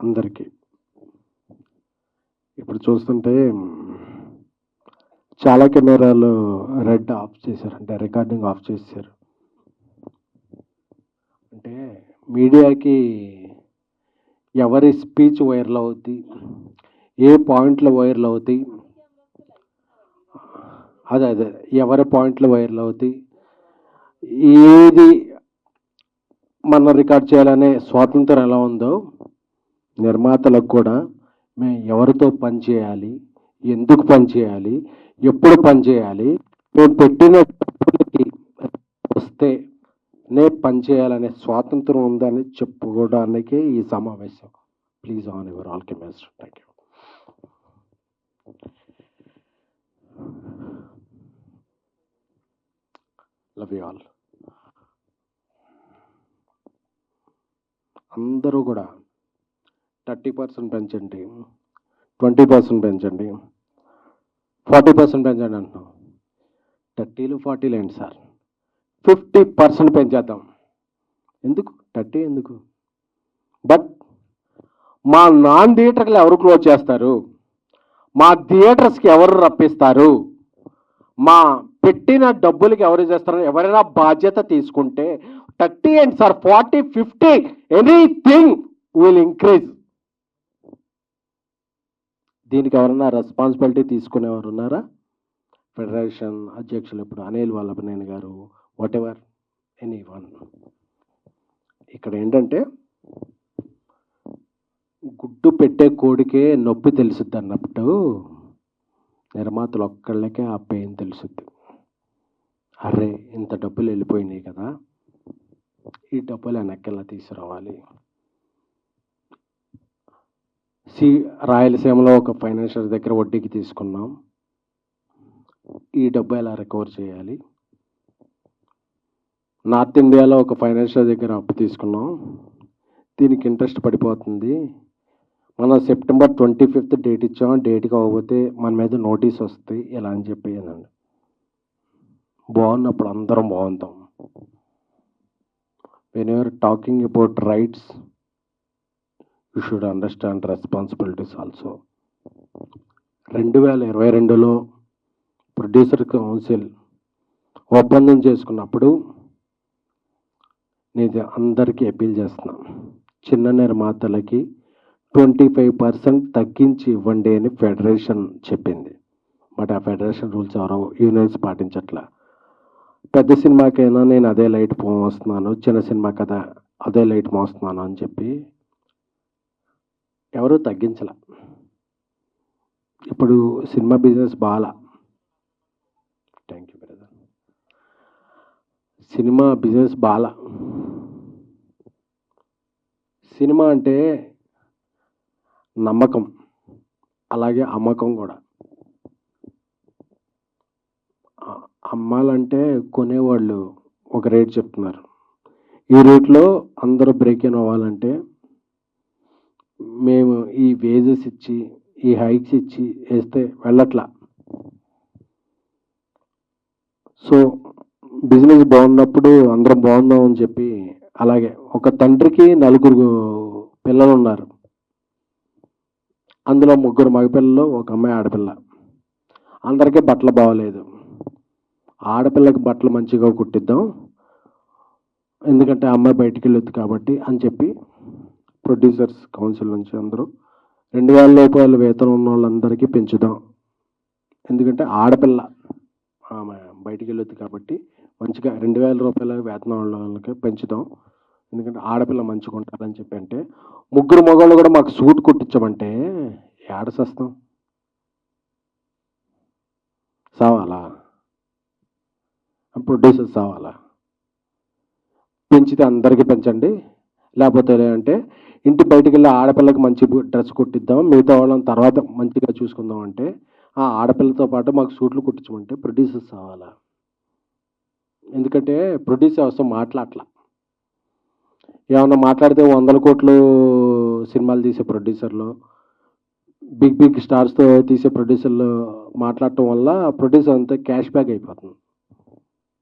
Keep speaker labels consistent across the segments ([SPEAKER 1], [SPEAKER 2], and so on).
[SPEAKER 1] అందరికీ. ఇప్పుడు చూస్తుంటే చాలా కెమెరాలు రెడ్ ఆఫ్ చేశారు. అంటే రికార్డింగ్ ఆఫ్ చేశారు. అంటే మీడియాకి ఎవరి స్పీచ్ వైరల్ అవుద్ది? ఏ పాయింట్లు వైరల్ అవుతాయి అదే అదే ఎవరి పాయింట్లు వైరల్ అవుతాయి ఏది మనం రికార్డ్ చేయాలనే స్వాతంత్రం ఎలా ఉందో నిర్మాతలకు కూడా మేము ఎవరితో పనిచేయాలి ఎందుకు పని చేయాలి ఎప్పుడు పని చేయాలి మేము పెట్టిన డబ్బులకి వస్తే నే పని చేయాలనే స్వాతంత్రం ఉందని చెప్పుకోవడానికే ఈ సమావేశం. Please on your all cameras thank you love you all అందరూ కూడా థర్టీ పర్సెంట్ పెంచండి. ట్వంటీ పర్సెంట్ పెంచండి. ఫార్టీ పర్సెంట్ పెంచండి అంటున్నాం థర్టీలు ఫార్టీలు ఏంటి సార్? Fifty percent పెంచేద్దాం. ఎందుకు? థర్టీ ఎందుకు? బట్ మా నాన్ థియేటర్లు ఎవరు క్లోజ్ చేస్తారు? మా థియేటర్స్కి ఎవరు రప్పిస్తారు? మా పెట్టిన డబ్బులకి ఎవరు చేస్తారు? ఎవరైనా బాధ్యత తీసుకుంటే thirty and sir? Forty fifty anything will increase. దీనికి ఎవరైనా రెస్పాన్సిబిలిటీ తీసుకునేవారు ఉన్నారా? ఫెడరేషన్ అధ్యక్షులు ఇప్పుడు అనిల్ వల్లభనేని గారు వాట్ ఎవర్ ఎనీ వన్ ఇక్కడ ఏంటంటే గుడ్డు పెట్టే కోడికే నొప్పి తెలుసుద్ది అన్నప్పుడు నిర్మాతలు ఒక్కళ్ళకే ఆ పెయిన్ తెలుసుద్ది. అరే ఇంత డబ్బులు వెళ్ళిపోయినాయి కదా ఈ డబ్బులు వెనక్కెలా తీసుకురావాలి? సి రాయలసీమలో ఒక ఫైనాన్షియల్ దగ్గర వడ్డీకి తీసుకున్నాం. ఈ డబ్బు ఎలా రికవర్ చేయాలి? నార్త్ ఇండియాలో ఒక ఫైనాన్షియల్ దగ్గర అప్పు తీసుకున్నాం. దీనికి ఇంట్రెస్ట్ పడిపోతుంది. మనం సెప్టెంబర్ ట్వంటీ ఫిఫ్త్ డేట్ ఇచ్చాం. డేట్ కాకపోతే మన మీద నోటీస్ వస్తాయి. ఇలా అని చెప్పి బాగున్నప్పుడు అందరం బాగుంటాం. When you're talking about rights you should understand responsibilities also రెండు వేల ఇరవై రెండులో ప్రొడ్యూసర్ కౌన్సిల్ ఒప్పందం చేసుకున్నప్పుడు నేను అందరికీ అపీల్ చేస్తున్నాను చిన్న నిర్మాతలకి ట్వంటీ ఫైవ్ పర్సెంట్ తగ్గించి ఇవ్వండి అని ఫెడరేషన్ చెప్పింది. బట్ ఆ ఫెడరేషన్ రూల్స్ ఎవరో యూనియన్స్ పాటించట్లా. పెద్ద సినిమాకైనా నేను అదే లైట్ మోస్తున్నాను చిన్న సినిమా కదా అదే లైట్ మోస్తున్నాను అని చెప్పి ఎవరూ తగ్గించలే. ఇప్పుడు సినిమా బిజినెస్ బాగా thank you brother. Cinema business బాగా సినిమా అంటే నమ్మకం. అలాగే అమ్మకం కూడా. అమ్మాలంటే కొనేవాళ్ళు ఒక రేట్ చెప్తున్నారు. ఈ రేట్లో అందరూ బ్రేక్ ఇన్ అవ్వాలంటే మేము ఈ వేజెస్ ఇచ్చి ఈ హైక్స్ ఇచ్చి వేస్తే వెళ్ళట్లా. సో బిజినెస్ బాగున్నప్పుడు అందరం బాగుందాం అని చెప్పి అలాగే ఒక తండ్రికి నలుగురు పిల్లలు ఉన్నారు అందులో ముగ్గురు మగపిల్లలు ఒక అమ్మాయి ఆడపిల్ల. అందరికీ బట్టలు బాగోలేదు. ఆడపిల్లకి బట్టలు మంచిగా కుట్టిద్దాం. ఎందుకంటే ఆ అమ్మాయి బయటికి వెళ్ళొద్దు కాబట్టి అని చెప్పి ప్రొడ్యూసర్స్ కౌన్సిల్ నుంచి అందరూ రెండు వేల రూపాయల వేతనం ఉన్న వాళ్ళందరికీ పెంచుదాం. ఎందుకంటే ఆడపిల్ల ఆమె బయటికి వెళ్ళొద్దు కాబట్టి మంచిగా రెండు వేల రూపాయల వేతనం ఉన్న వాళ్ళకి పెంచుదాం. ఎందుకంటే ఆడపిల్ల మంచిగా ఉంటారని చెప్పి అంటే ముగ్గురు మగవాళ్ళు కూడా మాకు సూట్ కుట్టించమంటే ఏడ సస్తాం సావాలా? ప్రొడ్యూసర్ సావాలా? పెంచితే అందరికీ పెంచండి. లేకపోతే అంటే ఇంటి బయటికి వెళ్ళి ఆడపిల్లకి మంచి డ్రెస్ కుట్టిద్దాం మిగతా వాళ్ళని తర్వాత మంచిగా చూసుకుందాం అంటే ఆ ఆడపిల్లతో పాటు మాకు సూట్లు కుట్టించమంటే ప్రొడ్యూసర్స్ అవ్వాలా ఎందుకంటే ప్రొడ్యూసర్ అవసరం మాట్లాడలా ఏమన్నా మాట్లాడితే వందల కోట్లు సినిమాలు తీసే ప్రొడ్యూసర్లు బిగ్ బిగ్ స్టార్స్తో తీసే ప్రొడ్యూసర్లు మాట్లాడటం వల్ల ప్రొడ్యూసర్ అంతా క్యాష్ బ్యాక్ అయిపోతుంది.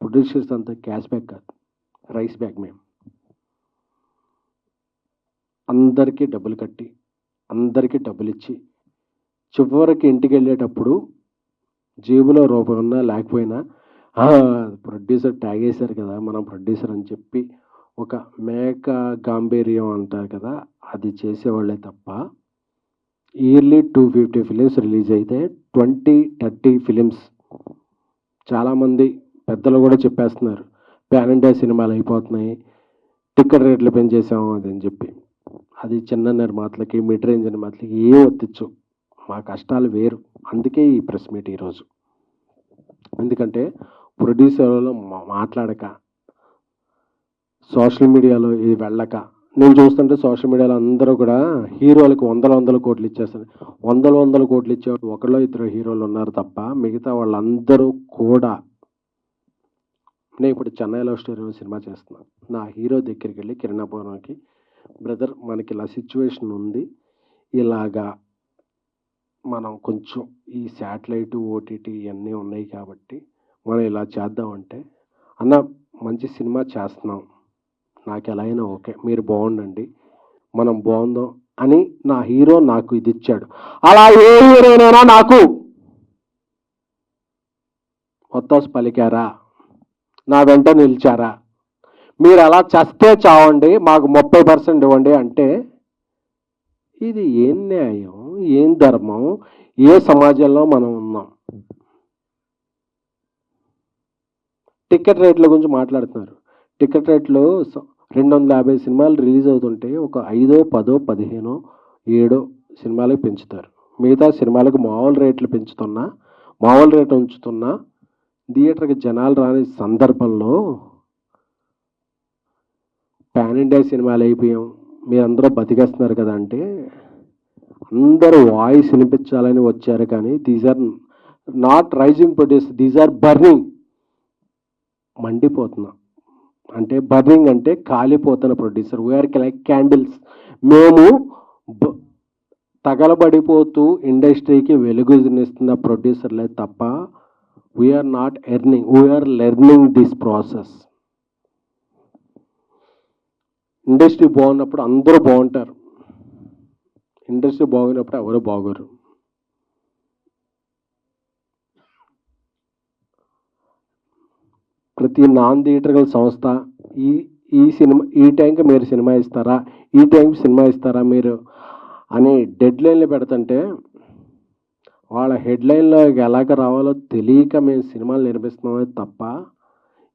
[SPEAKER 1] ప్రొడ్యూసర్స్ అంతా క్యాష్ బ్యాక్ కాదు. రైస్ బ్యాక్ మేము అందరికీ డబ్బులు కట్టి అందరికీ డబ్బులు ఇచ్చి చివరికి ఇంటికి వెళ్ళేటప్పుడు జేబులో రూపాయి ఉన్నా లేకపోయినా ప్రొడ్యూసర్ ట్యాగ్ వేశారు కదా మనం ప్రొడ్యూసర్ అని చెప్పి ఒక మేక గాంభీర్యం అంటారు కదా అది చేసేవాళ్ళే తప్ప yearly two fifty films release అయితే ట్వంటీ థర్టీ ఫిలిమ్స్. చాలామంది పెద్దలు కూడా చెప్పేస్తున్నారు ప్యాన్ ఇండియా సినిమాలు అయిపోతున్నాయి టికెట్ రేట్లు పెంచేసాము అది అని చెప్పి. అది చిన్న నిర్మాతలకి మిడ్ రేంజ్ నిర్మాతలకి ఏ ఒత్తిచ్చు మా కష్టాలు వేరు. అందుకే ఈ ప్రెస్ మీట్ ఈరోజు. ఎందుకంటే ప్రొడ్యూసర్లో మాట్లాడక సోషల్ మీడియాలో ఇది వెళ్ళక నేను చూస్తుంటే సోషల్ మీడియాలో అందరూ కూడా హీరోలకు వందల వందల కోట్లు ఇచ్చేస్తారు. వందల వందల కోట్లు ఇచ్చేవాడు ఒకళ్ళో ఇద్దరు హీరోలు ఉన్నారు తప్ప మిగతా వాళ్ళందరూ కూడా నేను ఇప్పుడు చెన్నై స్టోరీ సినిమా చేస్తున్నాను. నా హీరో దగ్గరికి వెళ్ళి కిరణాపురంకి బ్రదర్ మనకి ఇలా సిచ్యువేషన్ ఉంది. ఇలాగా మనం కొంచెం ఈ శాటిలైట్ ఓటీటీ ఇవన్నీ ఉన్నాయి కాబట్టి మనం ఇలా చేద్దామంటే అన్న మంచి సినిమా చేస్తున్నాం. నాకు ఎలా అయినా ఓకే. మీరు బాగుండండి. మనం బాగుందాం అని నా హీరో నాకు ఇది ఇచ్చాడు. అలా ఏ హీరోనైనా నాకు మొత్తం పలికారా? నా వెంట నిలిచారా? మీరు అలా చస్తే చావండి మాకు ముప్పై పర్సెంట్ ఇవ్వండి అంటే ఇది ఏం న్యాయం ఏం ధర్మం ఏ సమాజంలో మనం ఉన్నాం? టికెట్ రేట్ల గురించి మాట్లాడుతున్నారు. టికెట్ రేట్లు రెండు వందల యాభై సినిమాలు రిలీజ్ అవుతుంటే ఒక ఐదో పదో పదిహేనో ఏడో సినిమాలకు పెంచుతారు. మిగతా సినిమాలకు మామూలు రేట్లు పెంచుతున్నా మామూలు రేట్ ఉంచుతున్నా థియేటర్కి జనాలు రాని సందర్భంలో పాన్ ఇండియా సినిమాలు అయిపోయాం. మీరందరూ బతికేస్తున్నారు కదా అంటే అందరూ వాయిస్ వినిపించాలని వచ్చారు కానీ these are not rising produce these are burning మండిపోతున్నా. అంటే బర్నింగ్ అంటే కాలిపోతున్న producer we are like candles మేము బ- తగలబడిపోతూ ఇండస్ట్రీకి వెలుగునిస్తున్న ప్రొడ్యూసర్లే తప్ప we're not earning we're learning this process industry బాగున్నప్పుడు అందరూ బాగుంటారు. ఇండస్ట్రీ బాగున్నప్పుడు ఎవరు బాగోరు. ప్రతి నాన్ థియేటర్కల్ సంస్థ ఈ ఈ సినిమా ఈ టైంకి మీరు సినిమా ఇస్తారా? ఈ టైంకి సినిమా ఇస్తారా మీరు? అని డెడ్ లైన్లు పెడుతుంటే వాళ్ళ హెడ్లైన్లో ఎలాగ రావాలో తెలియక మేము సినిమాలు నిర్మిస్తున్నామే తప్ప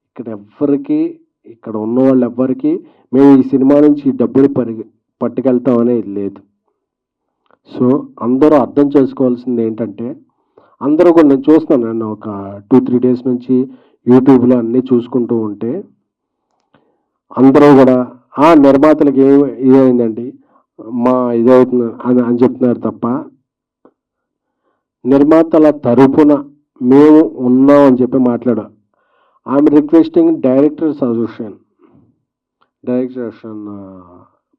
[SPEAKER 1] ఇక్కడ ఎవ్వరికీ ఇక్కడ ఉన్న వాళ్ళు ఎవ్వరికి మేము ఈ సినిమా నుంచి డబ్బులు పరి పట్టుకెళ్తాం అనేది లేదు. సో అందరూ అర్థం చేసుకోవాల్సింది ఏంటంటే అందరూ కూడా నేను చూస్తున్నాను నేను ఒక టూ త్రీ డేస్ నుంచి యూట్యూబ్లో అన్నీ చూసుకుంటూ ఉంటే అందరూ కూడా ఆ నిర్మాతలకు ఏ ఇదైందండి మా ఇదవుతుంది అని అని చెప్తున్నారు తప్ప నిర్మాతల తరపున మేము ఉన్నాం అని చెప్పి మాట్లాడారు. I'm requesting director association director association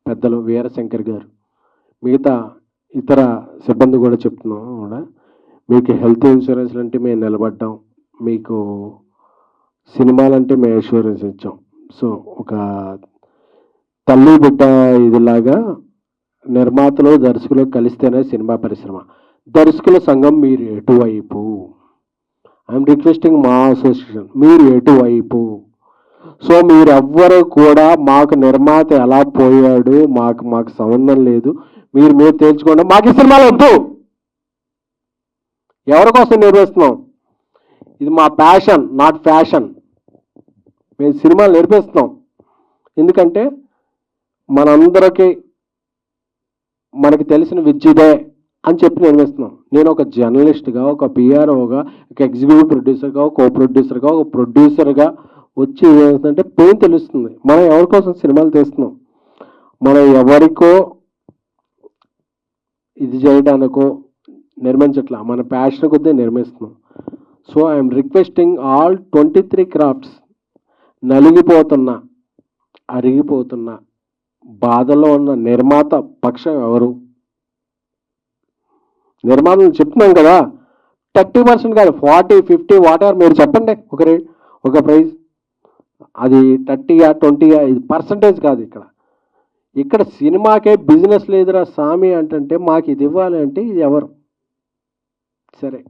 [SPEAKER 1] పెద్దలు వీరశంకర్ గారు. మిగతా ఇతర సిబ్బంది కూడా చెప్తున్నాం కూడా. మీకు హెల్త్ ఇన్సూరెన్స్ అంటే మేము నిలబడ్డాం. మీకు సినిమాలంటే మేము ఇన్సూరెన్స్ ఇచ్చాం. సో ఒక తల్లి బిడ్డ ఇదిలాగా నిర్మాతలు దర్శకులు కలిస్తేనే సినిమా పరిశ్రమ. దర్శకుల సంఘం మీరు ఎటువైపు? ఐఎమ్ రిక్వెస్టింగ్ మా అసోసియేషన్ మీరు ఎటువైపు? సో మీరెవ్వరు కూడా మాకు నిర్మాత ఎలా పోయాడు మాకు మాకు సంబంధం లేదు. మీరు మీరు తేల్చుకోండి. మాకు ఈ సినిమాలు వద్దు. ఎవరి కోసం నేర్పిస్తున్నాం? ఇది మా ప్యాషన్ నాట్ ఫ్యాషన్ మేము సినిమాలు నేర్పిస్తున్నాం. ఎందుకంటే మనందరికీ మనకి తెలిసిన విద్యుదే. అని చెప్పి నిర్మిస్తున్నాం నేను ఒక జర్నలిస్ట్గా ఒక పిఆర్ఓగా ఒక ఎగ్జిక్యూటివ్ ప్రొడ్యూసర్గా ఒక కో ప్రొడ్యూసర్గా ఒక ప్రొడ్యూసర్గా వచ్చి ఏంటంటే పెయిన్ తెలుస్తుంది. మనం ఎవరి కోసం సినిమాలు తీస్తున్నాం? మనం ఎవరికో ఇది చేయడానికో నిర్మించట్లా. మన ప్యాషన్ కొద్దీ నిర్మిస్తున్నాం. So I'm requesting all twenty three crafts నలిగిపోతున్న అరిగిపోతున్న బాధలో ఉన్న నిర్మాత పక్షం ఎవరు? నిర్మాణం చెప్తున్నాం కదా. థర్టీ పర్సెంట్ కాదు ఫార్టీ ఫిఫ్టీ వాట్ ఎవర్ మీరు చెప్పండి. ఒక ఒక ప్రైజ్. అది థర్టీయా ట్వంటీయా ఇది పర్సంటేజ్ కాదు ఇక్కడ. ఇక్కడ సినిమాకే బిజినెస్ లేదురా స్వామి అంటే మాకు ఇది ఇవ్వాలి అంటే ఇది ఎవరు? సరే.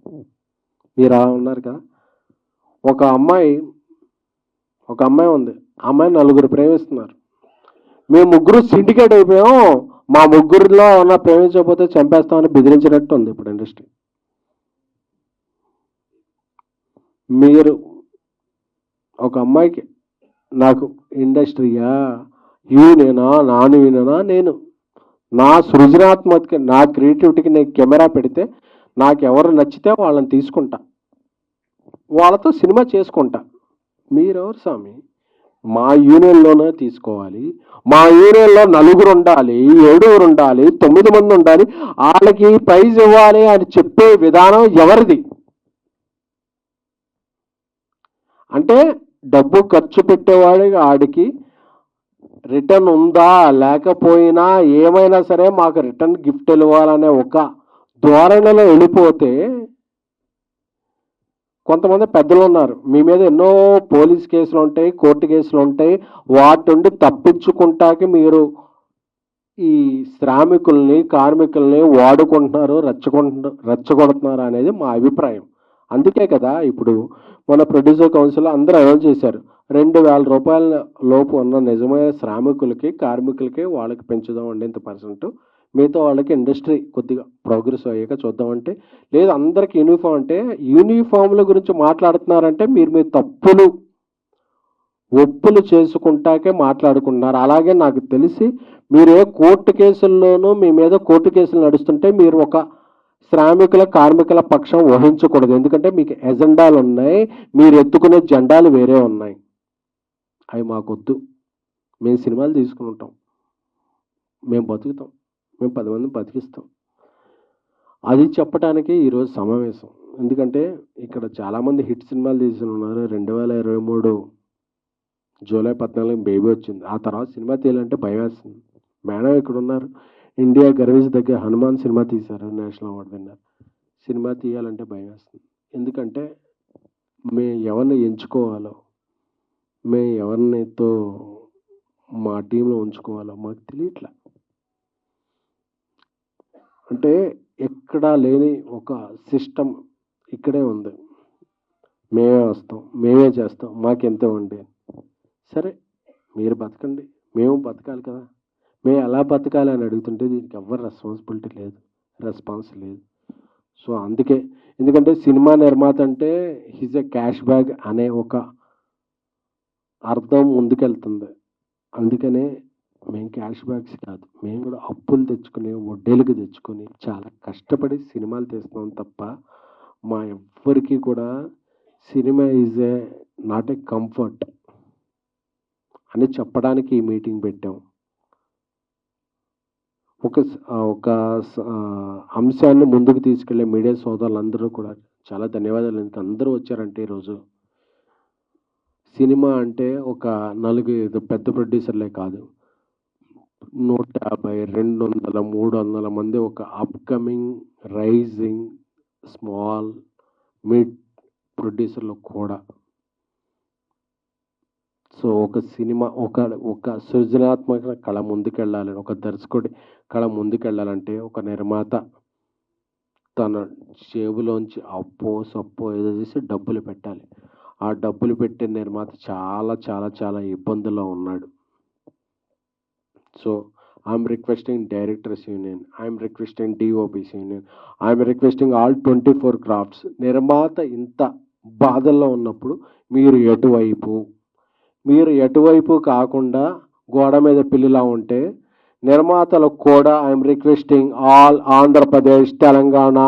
[SPEAKER 1] మీరు ఉన్నారు కదా. ఒక అమ్మాయి ఒక అమ్మాయి ఉంది. ఆ అమ్మాయి నలుగురు ప్రేమిస్తున్నారు. మేము ముగ్గురు సిండికేట్ అయిపోయాం. మా ముగ్గురిలో ఉన్న ప్రేమించకపోతే చంపేస్తామని బెదిరించినట్టు ఉంది ఇప్పుడు ఇండస్ట్రీ. మీరు ఒక అమ్మాయికి నాకు ఇండస్ట్రీయా? యూనేనా నాను యూనేనా నేను. నా సృజనాత్మక నా క్రియేటివిటీకి నేను కెమెరా పెడితే నాకు ఎవరు నచ్చితే వాళ్ళని తీసుకుంటా. వాళ్ళతో సినిమా చేసుకుంటా. మీరెవరు స్వామి? మా యూనియన్లోనే తీసుకోవాలి. మా యూనియన్లో నలుగురు ఉండాలి ఏడుగురు ఉండాలి తొమ్మిది మంది ఉండాలి. వాళ్ళకి ప్రైజ్ ఇవ్వాలి అని చెప్పే విధానం ఎవరిది? అంటే డబ్బు ఖర్చు పెట్టేవాడి ఆడికి రిటర్న్ ఉందా లేకపోయినా ఏమైనా సరే మాకు రిటర్న్ గిఫ్ట్ ఇవ్వాలనే ఒక ధోరణిలో వెళ్ళిపోతే కొంతమంది పెద్దలు ఉన్నారు. మీ మీద ఎన్నో పోలీస్ కేసులు ఉంటాయి కోర్టు కేసులు ఉంటాయి. వాటి నుండి తప్పించుకుంటాకి మీరు ఈ శ్రామికుల్ని కార్మికుల్ని వాడుకుంటున్నారు రెచ్చగొంటు రెచ్చగొడుతున్నారు అనేది మా అభిప్రాయం. అందుకే కదా ఇప్పుడు మన ప్రొడ్యూసర్ కౌన్సిల్ అందరూ అనౌన్స్ చేశారు. రెండు వేల రూపాయల లోపు ఉన్న నిజమైన శ్రామికులకి కార్మికులకి వాళ్ళకి పెంచుదాం అండి ఇంత పర్సెంట్. మిగతా వాళ్ళకి ఇండస్ట్రీ కొద్దిగా ప్రోగ్రెస్ అయ్యాక చూద్దామంటే లేదు అందరికి యూనిఫామ్ అంటే యూనిఫామ్ల గురించి మాట్లాడుతున్నారంటే మీరు మీ తప్పులు ఒప్పులు చేసుకుంటాకే మాట్లాడుకుంటున్నారు. అలాగే నాకు తెలిసి మీరు ఏ కోర్టు కేసుల్లోనూ మీ మీద కోర్టు కేసులు నడుస్తుంటే మీరు ఒక శ్రామికుల కార్మికుల పక్షం వహించకూడదు. ఎందుకంటే మీకు ఎజెండాలు ఉన్నాయి మీరు ఎత్తుకునే జెండాలు వేరే ఉన్నాయి. అవి మాకొద్దు. మేము సినిమాలు తీసుకుంటాం మేము బతుకుతాం. మేము పది మంది బతికిస్తాం. అది చెప్పడానికి ఈరోజు సమావేశం. ఎందుకంటే ఇక్కడ చాలామంది హిట్ సినిమాలు తీసి ఉన్నారు రెండు వేల ఇరవై మూడు జూలై పద్నాలుగు బేబీ వచ్చింది. ఆ తర్వాత సినిమా తీయాలంటే భయం వేస్తుంది మేడం ఇక్కడ ఉన్నారు ఇండియా గర్విస్ దగ్గర హనుమాన్ సినిమా తీశారు. National award winner. సినిమా తీయాలంటే భయం వేస్తుంది ఎందుకంటే మేము ఎవరిని ఎంచుకోవాలో మేము ఎవరినితో మా టీంలో ఉంచుకోవాలో మాకు తెలియట్లే. అంటే ఎక్కడా లేని ఒక సిస్టమ్ ఇక్కడే ఉంది. మేమే వస్తాం మేమే చేస్తాం మాకెంత ఉండే. సరే మీరు బతకండి మేము బతకాలి కదా. మేము ఎలా బతకాలి అని అడుగుతుంటే దీనికి ఎవ్వరు రెస్పాన్సిబిలిటీ లేదు రెస్పాన్స్ లేదు. సో అందుకే ఎందుకంటే సినిమా నిర్మాత అంటే హిజ్ ఎ క్యాష్ బ్యాగ్ అనే ఒక అర్థం ముందుకెళ్తుంది. అందుకనే మేము క్యాష్ బ్యాక్స్ కాదు మేము కూడా అప్పులు తెచ్చుకుని వడ్డీలకు తెచ్చుకొని చాలా కష్టపడి సినిమాలు తీస్తున్నాం తప్ప మా ఎవ్వరికి కూడా cinema is a not a comfort అని చెప్పడానికి ఈ మీటింగ్ పెట్టాం. ఒక ఒక అంశాన్ని ముందుకు తీసుకెళ్ళే మీడియా సోదరులందరూ కూడా చాలా ధన్యవాదాలు. ఎందుకు అందరూ వచ్చారంటే ఈరోజు సినిమా అంటే ఒక నలుగు పెద్ద ప్రొడ్యూసర్లే కాదు నూట యాభై రెండు వందల మూడు వందల మంది ఒక అప్కమింగ్ రైజింగ్ స్మాల్ మిడ్ ప్రొడ్యూసర్లు కూడా. సో ఒక సినిమా ఒక ఒక సృజనాత్మక కళ ముందుకెళ్ళాలి ఒక దర్శకుడి కళ ముందుకెళ్ళాలంటే ఒక నిర్మాత తన జేబులోంచి అప్పో సప్పో ఏదో చేసి డబ్బులు పెట్టాలి. ఆ డబ్బులు పెట్టే నిర్మాత చాలా చాలా చాలా ఇబ్బందుల్లో ఉన్నాడు. So I'm requesting directors union I'm requesting DOPs union I'm requesting all twenty four crafts నిర్మాత ఇంత బాధల్లో ఉన్నప్పుడు మీరు ఎటువైపు? మీరు ఎటువైపు కాకుండా గోడ మీద పిల్లిలా ఉంటే నిర్మాతలకు కూడా I'm requesting all Andhra Pradesh Telangana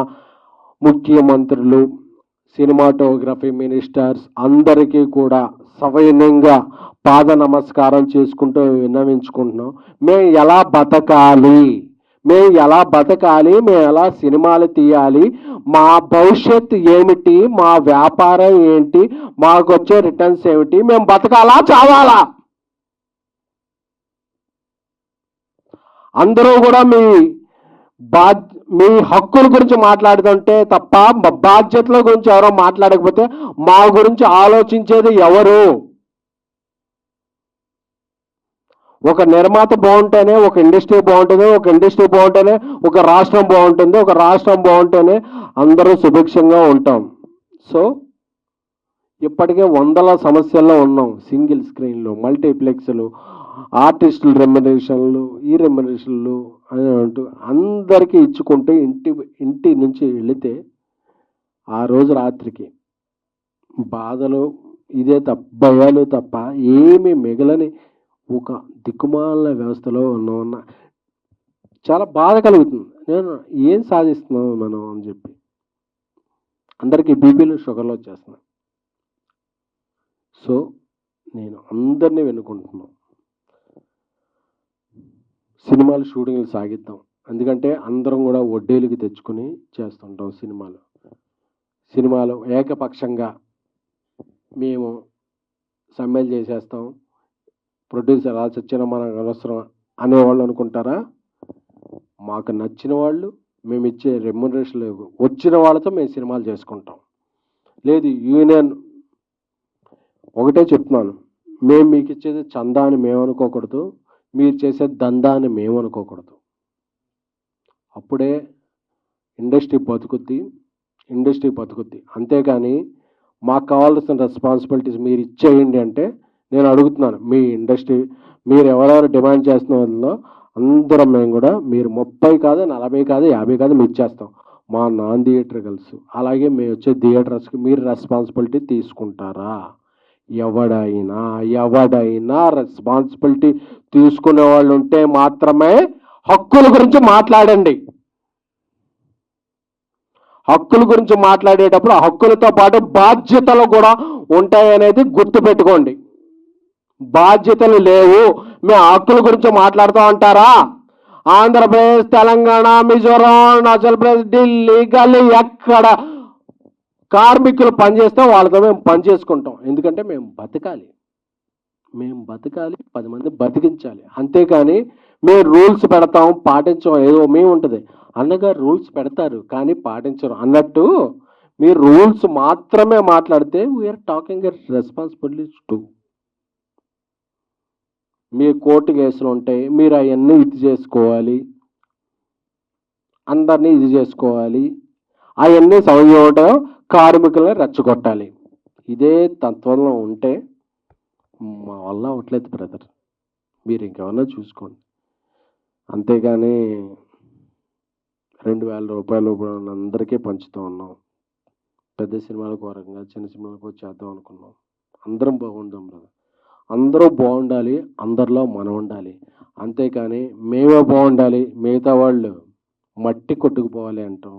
[SPEAKER 1] ముఖ్యమంత్రులు సినిమాటోగ్రఫీ మినిస్టర్స్ అందరికీ కూడా సవైన్యంగా పాద నమస్కారం చేసుకుంటూ విన్నవించుకుంటున్నాం. మేము ఎలా బతకాలి? మేము ఎలా బతకాలి? మేము ఎలా సినిమాలు తీయాలి? మా భవిష్యత్ ఏమిటి? మా వ్యాపారం ఏంటి? మాకు వచ్చే రిటర్న్స్ ఏమిటి? మేము బతకాలా? చావాలా? అందరూ కూడా మీ బాధ్య మీ హక్కుల గురించి మాట్లాడుతుంటే తప్ప మా బాధ్యతల గురించి ఎవరో మాట్లాడకపోతే మా గురించి ఆలోచించేది ఎవరు? ఒక నిర్మాత బాగుంటేనే ఒక ఇండస్ట్రీ బాగుంటుంది ఒక ఇండస్ట్రీ బాగుంటేనే ఒక రాష్ట్రం బాగుంటుంది ఒక రాష్ట్రం బాగుంటేనే అందరూ సుభిక్షంగా ఉంటాం. సో ఇప్పటికే వందల సమస్యల్లో ఉన్నాం సింగిల్ స్క్రీన్లు మల్టీప్లెక్స్లు ఆర్టిస్టుల రెమ్యునరేషన్లు ఈ రెమ్యునరేషన్లు అని అంటూ అందరికీ ఇచ్చుకుంటే ఇంటి ఇంటి నుంచి వెళితే ఆ రోజు రాత్రికి బాధలు ఇదే తప్ప భయాలు తప్ప ఏమీ మిగలని ఒక దిక్కుమాల వ్యవస్థలో ఉన్న ఉన్న చాలా బాధ కలుగుతుంది. నేను ఏం సాధిస్తున్నాం మనం అని చెప్పి అందరికీ బీపీలు షుగర్లు వచ్చేస్తున్నాయి. సో నేను అందరినీ వెనుకుంటున్నాను సినిమాలు షూటింగ్లు సాగిద్దాం. ఎందుకంటే అందరం కూడా వడ్డీలకి తెచ్చుకొని చేస్తుంటాం సినిమాలు. సినిమాలు ఏకపక్షంగా మేము సమ్మెలు చేసేస్తాం. ప్రొడ్యూసర్ అలా చచ్చిన మనకు అవసరం అనేవాళ్ళు అనుకుంటారా? మాకు నచ్చిన వాళ్ళు మేము ఇచ్చే రెమ్యునరేషన్ లేవు వచ్చిన వాళ్ళతో మేము సినిమాలు చేసుకుంటాం. లేదు యూనియన్ ఒకటే చెప్తున్నాను. మేము మీకు ఇచ్చేది చందా అని మేము అనుకోకూడదు. మీరు చేసే దందా అని మేము అనుకోకూడదు. అప్పుడే ఇండస్ట్రీ బతుకుద్ది ఇండస్ట్రీ బతుకుద్ది. అంతేకాని మాకు కావాల్సిన రెస్పాన్సిబిలిటీస్ మీరు ఇచ్చేయండి అంటే నేను అడుగుతున్నాను. మీ ఇండస్ట్రీ మీరు ఎవరెవరు డిమాండ్ చేస్తున్న వాళ్ళలో అందరం మేము కూడా మీరు ముప్పై కాదు నలభై కాదు యాభై కాదు మీ ఇచ్చేస్తాం. మా నాన్ థియేటర్ కలిసి అలాగే మేము వచ్చే థియేటర్స్కి మీరు రెస్పాన్సిబిలిటీ తీసుకుంటారా? ఎవడైనా ఎవడైనా రెస్పాన్సిబిలిటీ తీసుకునే వాళ్ళు ఉంటే మాత్రమే హక్కుల గురించి మాట్లాడండి. హక్కుల గురించి మాట్లాడేటప్పుడు హక్కులతో పాటు బాధ్యతలు కూడా ఉంటాయనేది గుర్తుపెట్టుకోండి బాధ్యతలు లేవు మేము హక్కుల గురించి మాట్లాడుతూ ఉంటారా? ఆంధ్రప్రదేశ్ తెలంగాణ మిజోరాం అరుణాచల్ ప్రదేశ్ ఢిల్లీ గల్లీ ఎక్కడ కార్మికులు పనిచేస్తే వాళ్ళతో మేము పని చేసుకుంటాం. ఎందుకంటే మేము బతకాలి. మేము బతకాలి పది మంది బతికించాలి. అంతేకాని మేము రూల్స్ పెడతాం పాటించాం ఏదో మేము ఉంటుంది. అన్నగా రూల్స్ పెడతారు కానీ పాటించరు. అన్నట్టు మీరు రూల్స్ మాత్రమే మాట్లాడితే వీఆర్ టాకింగ్ రెస్పాన్సిబిలిటీస్ టు మీ కోర్టు కేసులు ఉంటాయి మీరు అవన్నీ ఇది చేసుకోవాలి. అందరినీ ఇది చేసుకోవాలి. అవన్నీ సంయోగం కార్మికులను రెచ్చగొట్టాలి. ఇదే తత్వంలో ఉంటే మా వల్ల అవట్లేదు బ్రదర్. మీరు ఇంకేమన్నా చూసుకోండి. అంతేగాని రెండు వేల రూపాయలు అందరికీ పంచుతూ ఉన్నాం. పెద్ద సినిమాలకు వరంగా చిన్న సినిమాలకు చేద్దాం అనుకున్నాం. అందరం బాగుందాం బ్రదర్. అందరూ బాగుండాలి అందరిలో మనం ఉండాలి. అంతేకాని మేమే బాగుండాలి మిగతా వాళ్ళు మట్టి కొట్టుకుపోవాలి అంటాం.